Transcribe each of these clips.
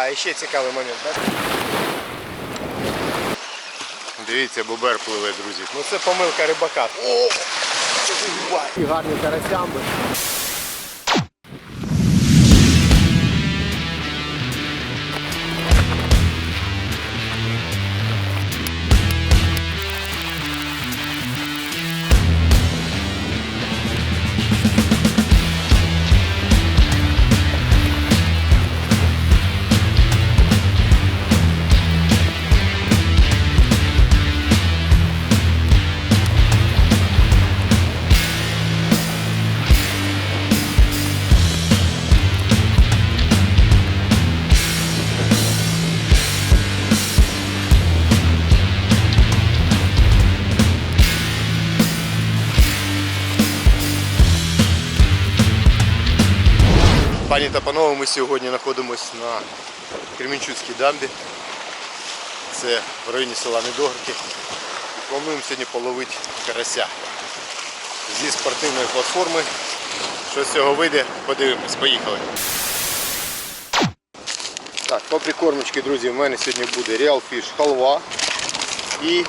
А, ще цікавий момент, так? Дивіться, бубер пливе, друзі. Ну це помилка рибака. О! І гарні карасямби. Пані та панове, ми сьогодні знаходимося на Кремінчуцькій дамбі. Це в районі села Недогорки. Плануємо сьогодні половити карася зі спортивної платформи. Що з цього вийде, подивимось. Поїхали. Так, по прикормочці, друзі, в мене сьогодні буде Real Fish халва і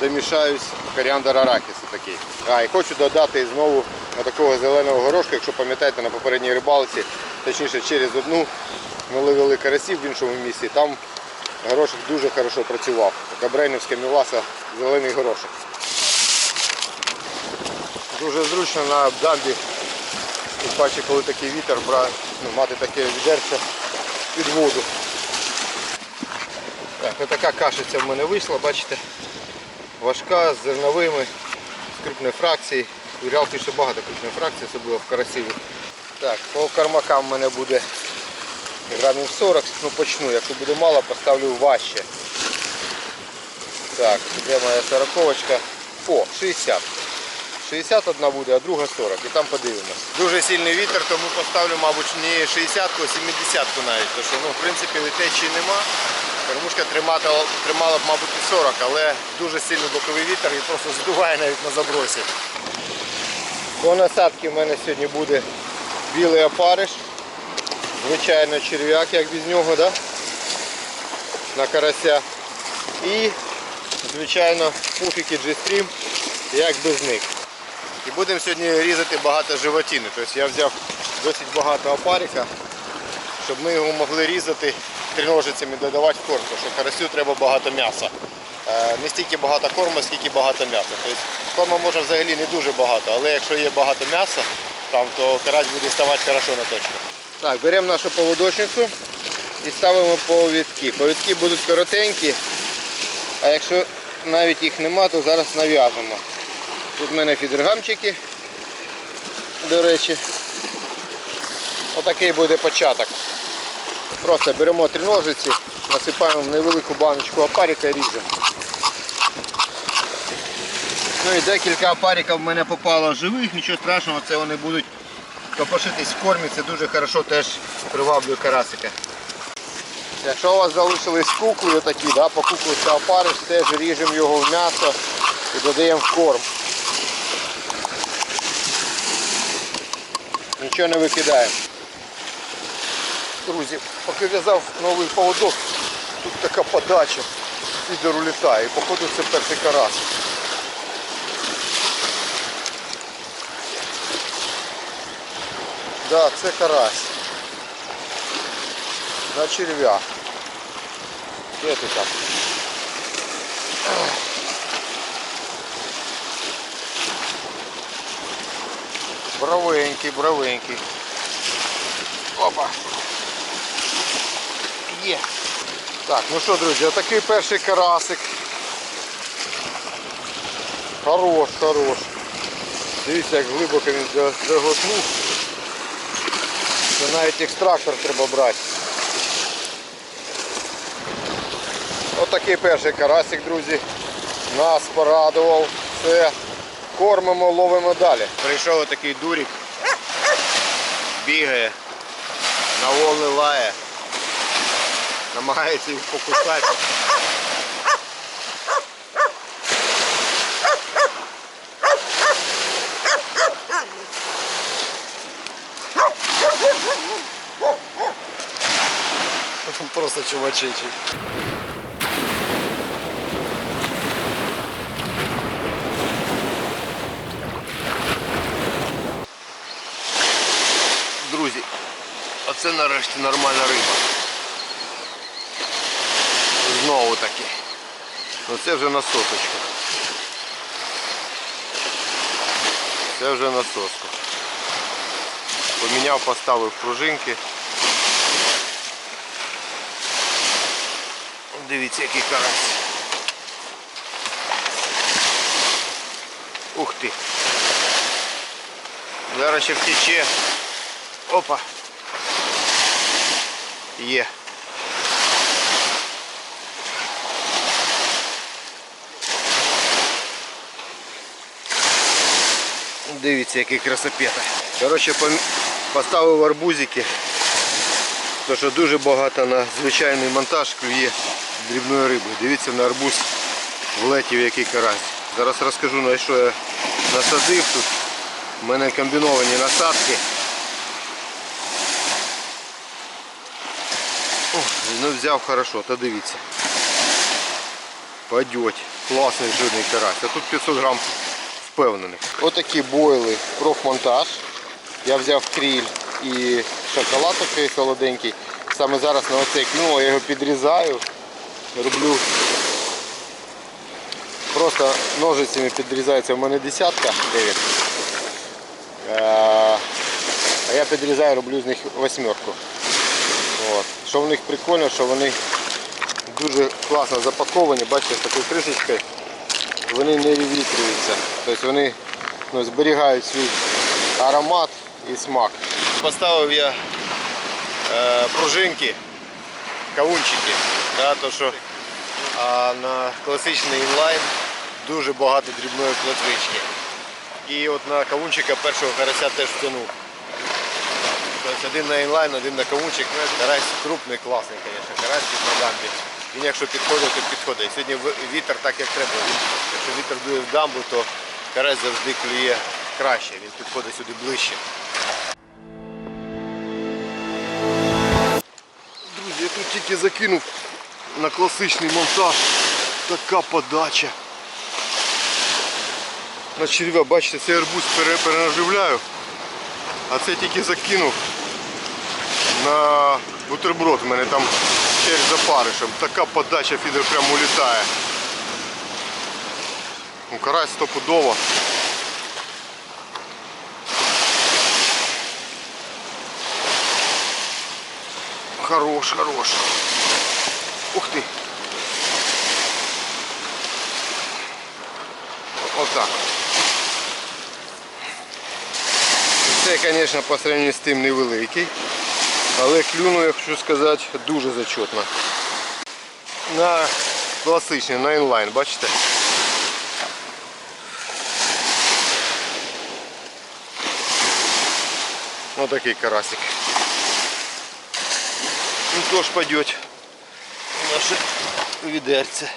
домішаюсь коріандр арахіс такий. А, і хочу додати знову такого зеленого горошка, якщо пам'ятаєте, на попередній рибалці, точніше через одну ми ловили карасів в іншому місці, там горошок дуже хорошо працював. Габрейнівська міласа, зелений горошок. Дуже зручно на дамбі, тим паче, коли такий вітер, бра- ну, мати таке відерце під воду. Так, така кашиця в мене вийшла, бачите, важка, з зерновими, з крупної фракції. У Реалки ще багато крупної фракції, особливо в карасиві. Так, по кормакам в мене буде грамів 40, ну почну, якщо буде мало, поставлю важче. Так, де моя сороковочка? О, 60. 61 буде, а друга 40. І там подивимось. Дуже сильний вітер, тому поставлю, мабуть, не 60-ку, а 70-ку навіть. Тому що, ну, в принципі, летечі нема. Кормушка тримала, тримала б, мабуть, і 40, але дуже сильний боковий вітер і просто здуває навіть на забросі. До насадки в мене сьогодні буде білий опариш. Звичайно, черв'як, як без нього, да? на карася. І, звичайно, пуфіки G-Stream, як без них. І будемо сьогодні різати багато животини. Тобто я взяв досить багато опарика, щоб ми його могли різати триножицями, додавати корм, тому що карасю треба багато м'яса. Е, Не стільки багато корму, скільки багато м'яса. Тобто корму може взагалі не дуже багато, але якщо є багато м'яса, там, то карась буде ставати хорошо на точку. Так, беремо нашу поводочницю і ставимо повідки. Повідки будуть коротенькі, а якщо навіть їх нема, то зараз нав'яжемо. Тут в мене фідергамчики, до речі. Отакий буде початок. Просто беремо три ножиці, насипаємо в невелику баночку опарика і ріжемо. Ну і декілька опариків в мене попало живих, нічого страшного, це вони будуть копошитись в кормі, це дуже хорошо теж приваблює карасика. Якщо у вас залишились кукли отакі, да, по куклу це опариш, теж ріжемо його в м'ясо і додаємо в корм. Нічого не викидаємо. Друзі, поки в'язав новий поводок, тут така подача, підер улітає. Походу це перший карас. Да, це карась. На черв'я. Де ти там? Бравенький, бравенький. Опа. Є. Так, ну що, друзі, отакий перший карасик. Хорош, хорош. Дивіться, як глибоко він за- заглотнув. Це навіть екстрактор треба брати. Отакий перший карасик, друзі. Нас порадував. Все. Кормимо, ловимо далі. Прийшов отакий дурик. Бігає. На волни лає. Намагається їх покусати. просто чувачичий. Друзі, оце нарешті нормальна риба. Знову таки. Оце вже на соточку. Це вже на соску. Поміняв, поставив пружинки. Дивіться, який карась. Ух ти. Зараз ще втече. Опа. Є. Дивіться, який красопета. Коротше, поставив арбузики. Тому що дуже багато на звичайний монтаж клює дрібної риби. Дивіться на арбуз влетів який карась. Зараз розкажу на що я насадив тут. У мене комбіновані насадки. О, ну взяв хорошо, та дивіться. Пойдет. Класний жирний карась. А тут 500 грам впевнений. Отакі бойли, профмонтаж. Я взяв кріль і шоколад такий солоденький. Саме зараз на оцей клюнув, я його підрізаю. Роблю просто ножицями підрізається. У мене десятка 9. А я підрізаю, роблю з них восьмерку. От. Що в них прикольно, що вони дуже класно запаковані, бачите, з такою кришечкою. Вони не вивітрюються. Тобто вони ну, зберігають свій аромат і смак. Поставив я е, пружинки, кавунчики, да, то що а на класичний інлайн дуже багато дрібної плотвички. І от на кавунчика першого карася теж втягнув. Тобто один на інлайн, один на кавунчик. Карась крупний, класний, звісно, карась на дамбі. Він якщо підходить, то підходить. Сьогодні вітер так як треба. Якщо вітер дує в дамбу, то карась завжди клює краще, він підходить сюди ближче. Друзі, я тут тільки закинув на класичний монтаж. Така подача. На черв'я, бачите, цей арбуз перенаживляю, а це тільки закинув на бутерброд. У мене там через запаришем. Така подача фідер прямо улітає. Ну, карась стопудово. Хорош, хорош. Ух ти. Отак. Це, звісно, по сравнению з тим невеликий. Але клюну, я хочу сказати, дуже зачетно. На класичний, на інлайн, бачите? Ось такий карасик. Ну тож пойдет наше відерце.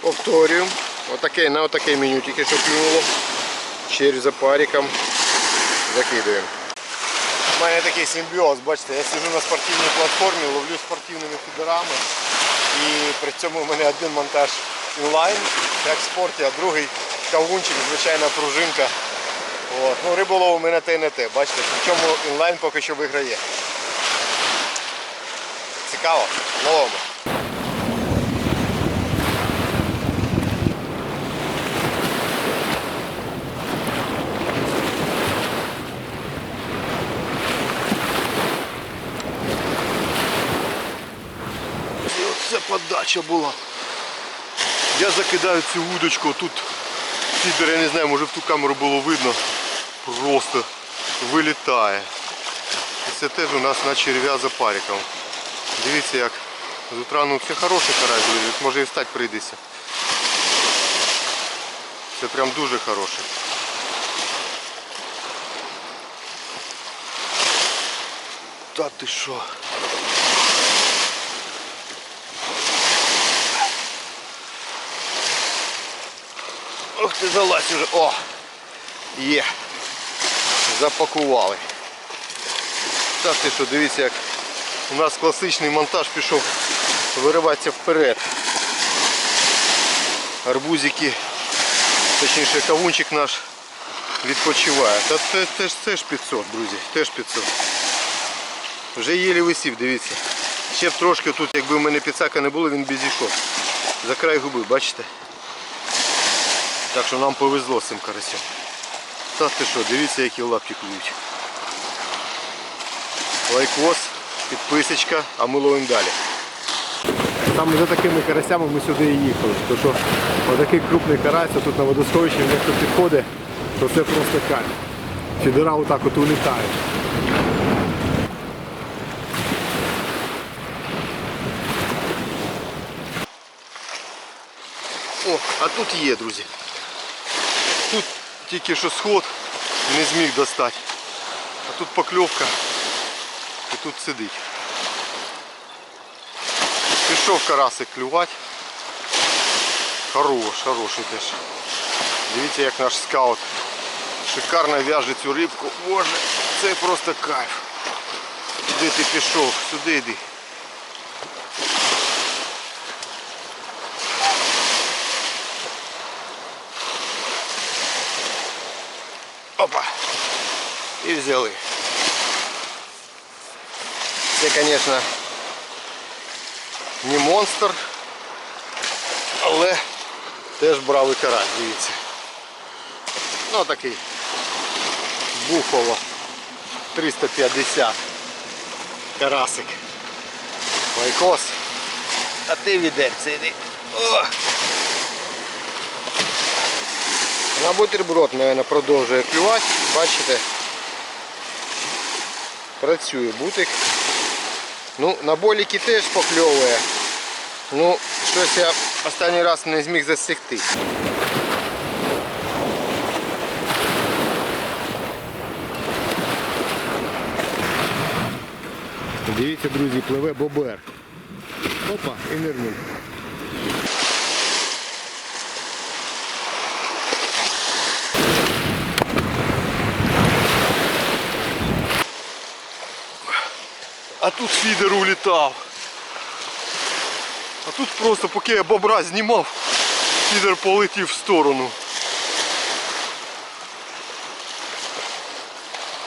Повторюємо. Отаке, на отаке меню тільки що клюнуло. Через запариком закидуємо. У мене такий симбіоз, бачите, я сиджу на спортивній платформі, ловлю спортивними фідерами. І при цьому у мене один монтаж інлайн, як в спорті, а другий кавунчик, звичайна пружинка. От. Ну, риболов у мене те не те. Бачите, причому інлайн поки що виграє. Цікаво, ловимо. І оце подача була. Я закидаю цю удочку, тут фідер, я не знаю, може в ту камеру було видно, просто вилітає. І це теж у нас на черв'я за париком. Дивіться як з утра ну це хороший карась, може і встати прийдеться. Це прям дуже хороший. Та ти що? Ох ти залазь уже. О! Є. Запакували. Так ти що, дивіться як у нас класичний монтаж пішов вириватися вперед. Арбузики, точніше кавунчик наш відпочиває. Та це теж, теж 500, друзі, теж 500. Вже єлі висів, дивіться. Ще б трошки тут, якби в мене підсака не було, він б зійшов. За край губи, бачите? Так що нам повезло з цим карасем. Та ти що, дивіться, які лапки клюють. Лайкос, підписочка, а ми ловимо далі. Саме за такими карасями ми сюди і їхали. Тому що отакий крупний карась, тут на водосховищі, якщо підходить, то це просто кайф. Фідера отак от улітають. О, а тут є, друзі. Тут тільки що сход не зміг достати. А тут покльовка і тут сидить. Пішов карасик клювати. Хорош, хороший теж. Дивіться, як наш скаут шикарно в'яже цю рибку. Боже, це просто кайф. Де ти пішов? Сюди йди. Опа! І взяли. Це, звісно, не монстр, але теж бравий карась, дивіться. Ну такий бухово 350 карасик. Лайкос. А ти відерце йди. На бутерброд, мабуть, продовжує клювати. Бачите? Працює бутик. Ну, на боліки теж покльовує. Ну, щось я останній раз не зміг засікти. Дивіться, друзі, пливе бобер. Опа, і нирнув. А тут фідер улітав. А тут просто поки я бобра знімав, фідер полетів в сторону.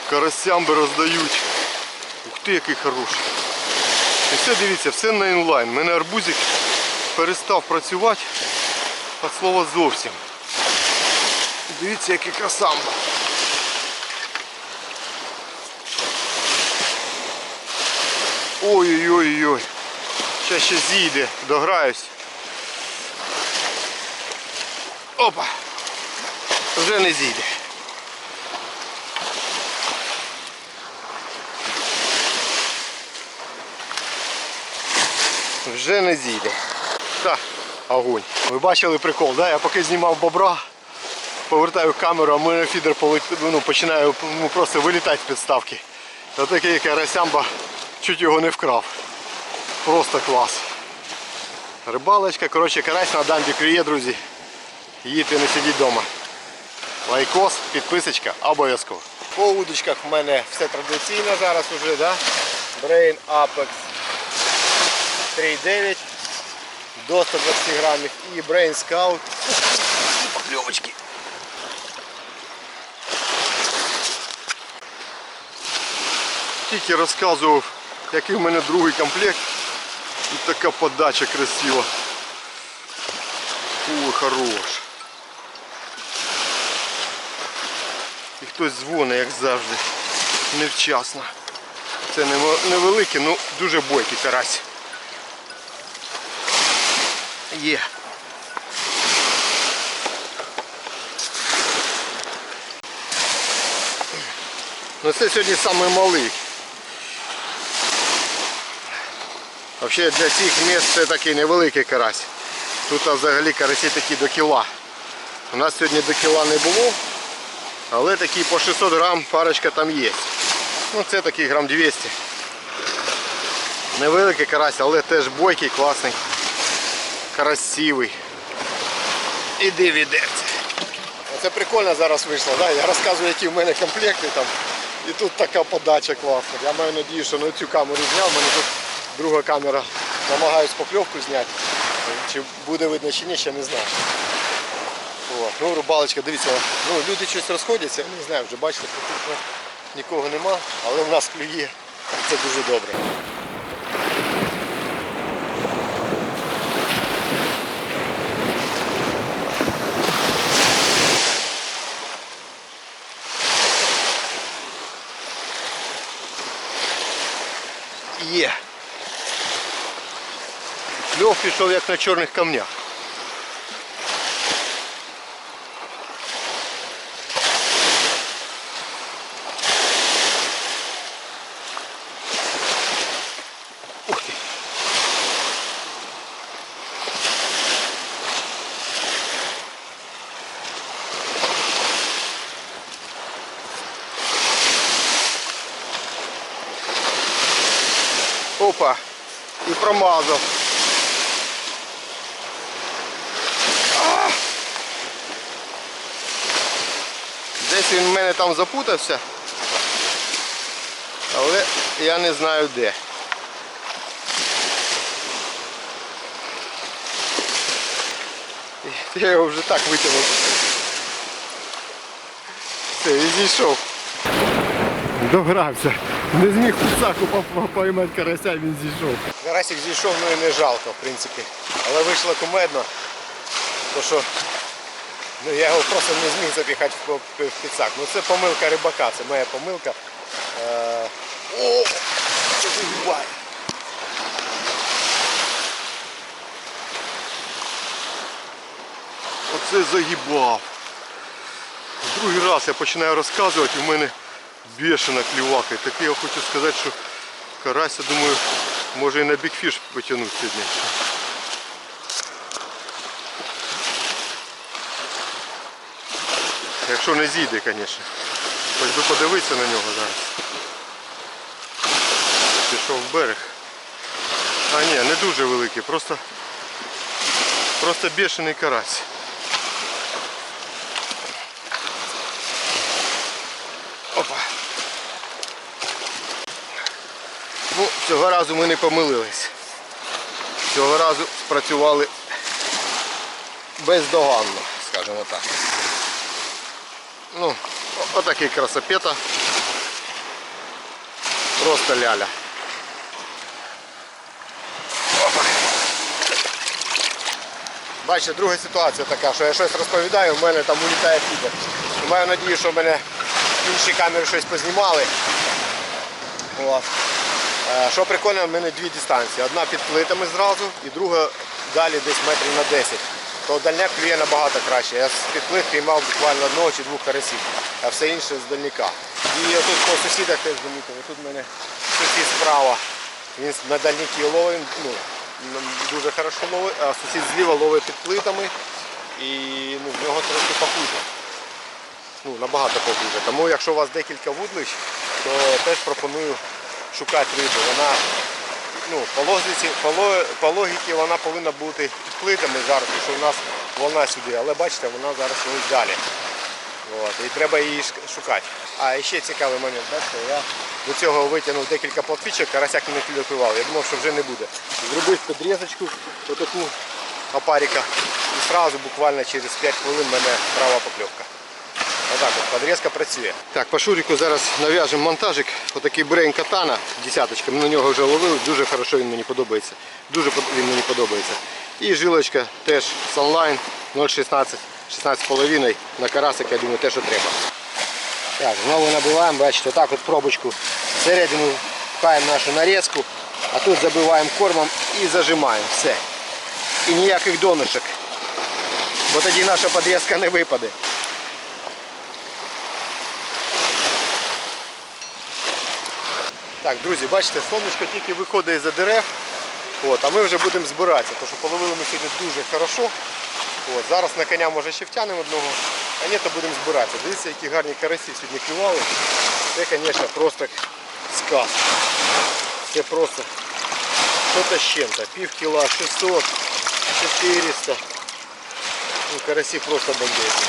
Карасям би роздають. Ух ти, який хороший. І все дивіться, все на інлайн. Мене арбузик перестав працювати від слова зовсім. Дивіться, який красамба. Ой-ой-ой-ой. Ще зійде, дограюсь. Опа! Вже не зійде. Вже не зійде. Та, огонь. Ви бачили прикол, да? Я поки знімав бобра, повертаю камеру, а мене фідер полет... ну, починає ну, просто вилітати з підставки. Та такий карасямба чуть його не вкрав. Просто клас. Рибалочка, коротше, карась на дамбі клює, друзі. Їдьте, не сидіть вдома. Лайкос, підписочка, обов'язково. По удочках в мене все традиційно зараз уже, да? Brain Apex 3,9 до 120 грамів і Brain Scout. Покльовочки. Тільки розказував, який в мене другий комплект. І така подача красива. Ой, хорош. І хтось дзвонить, як завжди. Невчасно. Це невеликий, ну дуже бойкий карась. Є. Ну це сьогодні самий. Взагалі для цих місць це такий невеликий карась. Тут взагалі карасі такі до кіла. У нас сьогодні до кіла не було, але такі по 600 грам парочка там є. Ну це такий грам 200. Невеликий карась, але теж бойкий, класний. Красивий. Іди відерце. Це прикольно зараз вийшло, да? я розказую, які в мене комплекти там. І тут така подача класна. Я маю надію, що на цю камеру зняв. Мене тут друга камера. Намагаюсь покльовку зняти. Чи буде видно чи ні, ще не знаю. О, ну, рибалочка, дивіться, ну, люди щось розходяться, я не знаю, вже бачите, тут нікого нема, але в нас клює. Це дуже добре. Є. Кльов пішов як на чорних камнях. Опа. І промазав. Десь він в мене там запутався. Але я не знаю де. Я його вже так витягнув. Все, він зійшов. Добрався. Не зміг кусаку поймати карася, він зійшов. Карасик зійшов, ну і не жалко, в принципі. Але вийшло кумедно. То що ну, я його просто не зміг запіхати в, підсак. Ну це помилка рибака, це моя помилка. Е... О! Це. Оце загибав. Другий раз я починаю розказувати, і в мене бешена клівака. І таке я хочу сказати, що карась, я думаю, може і на бікфіш потягнуть сьогодні. Якщо не зійде, звісно. Хоч би подивитися на нього зараз. Пішов в берег. А ні, не дуже великий, просто, просто бешений карась. Опа. Ну, цього разу ми не помилились. Цього разу спрацювали бездоганно, скажімо так. Ну, отакий красопета. Просто ляля. Бачите, друга ситуація така, що я щось розповідаю, в мене там улітає фідер. Маю надію, що в мене інші камери щось познімали. От. Е, Що прикольно, в мене дві дистанції. Одна під плитами зразу і друга далі десь метрів на 10. То дальняк клює набагато краще. Я з під плит піймав буквально одного чи двох карасів, а все інше з дальняка. І отут по сусідах теж замітив. Тут в мене сусід справа. Він на дальняки ловить, ну, дуже хорошо ловить, а сусід зліва ловить під плитами і ну, в нього трошки похуже. Ну, набагато похуже. Тому якщо у вас декілька вудлищ, то теж пропоную шукати рибу. Вона ну, по, логіці, по, по логіці вона повинна бути під плитами зараз, тому що у нас волна сюди, але бачите, вона зараз ось далі. От, і треба її шукати. А ще цікавий момент, бачите, я до цього витягнув декілька платвічок, карасяк не клював. Я думав, що вже не буде. Зробив підрізочку, отаку опаріка, і одразу буквально через 5 хвилин в мене права покльовка. Отак от, подрізка працює. Так, по шуріку зараз нав'яжемо монтажик. Отакий брейн катана, десяточка. Ми на нього вже ловили, дуже хорошо він мені подобається. Дуже він мені подобається. І жилочка теж Sunline 0,16, 16,5 на карасик, я думаю, те, що треба. Так, знову набиваємо, бачите, отак от пробочку всередину пхаємо нашу нарізку, а тут забиваємо кормом і зажимаємо. Все. І ніяких донышок. Бо тоді наша подрізка не випаде. Так, друзі, бачите, сонечко тільки виходить за дерев. От, а ми вже будемо збиратися, тому що половили ми сьогодні дуже хорошо. От, зараз на коня може ще втягнемо одного, а ні, то будемо збиратися. Дивіться, які гарні карасі сьогодні клювали. Це, звісно, просто сказ. Це просто що-то з чим-то. Пів кіла, 600, 400. Ну, карасі просто бомбезні.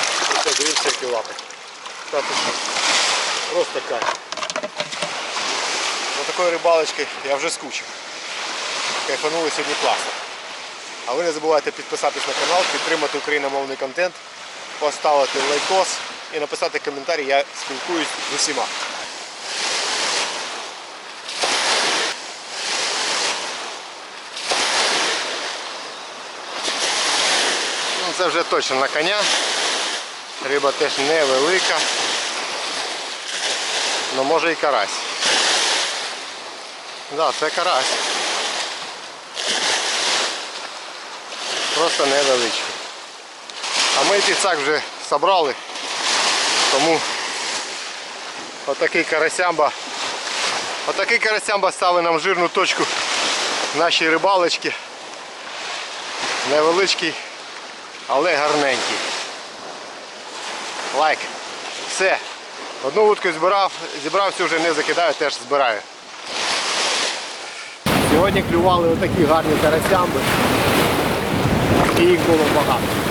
Дивіться, які лапи. Просто кайф. Такої рибалочки я вже скучив. Кайфанули сьогодні класно. А ви не забувайте підписатись на канал, підтримати україномовний контент, поставити лайкос і написати коментарі. Я спілкуюсь з усіма. Ну, це вже точно на коня. Риба теж невелика. Ну може і карась. Так, да, це карась. Просто невеличкий. А ми піцак вже зібрали, тому отакий карасямба. Отакий карасямба ставить нам жирну точку нашій рибалочці. Невеличкий, але гарненький. Лайк. Все. Одну вудку збирав, зібрався вже не закидаю, теж збираю. Сьогодні клювали отакі гарні карасямби. І їх було багато.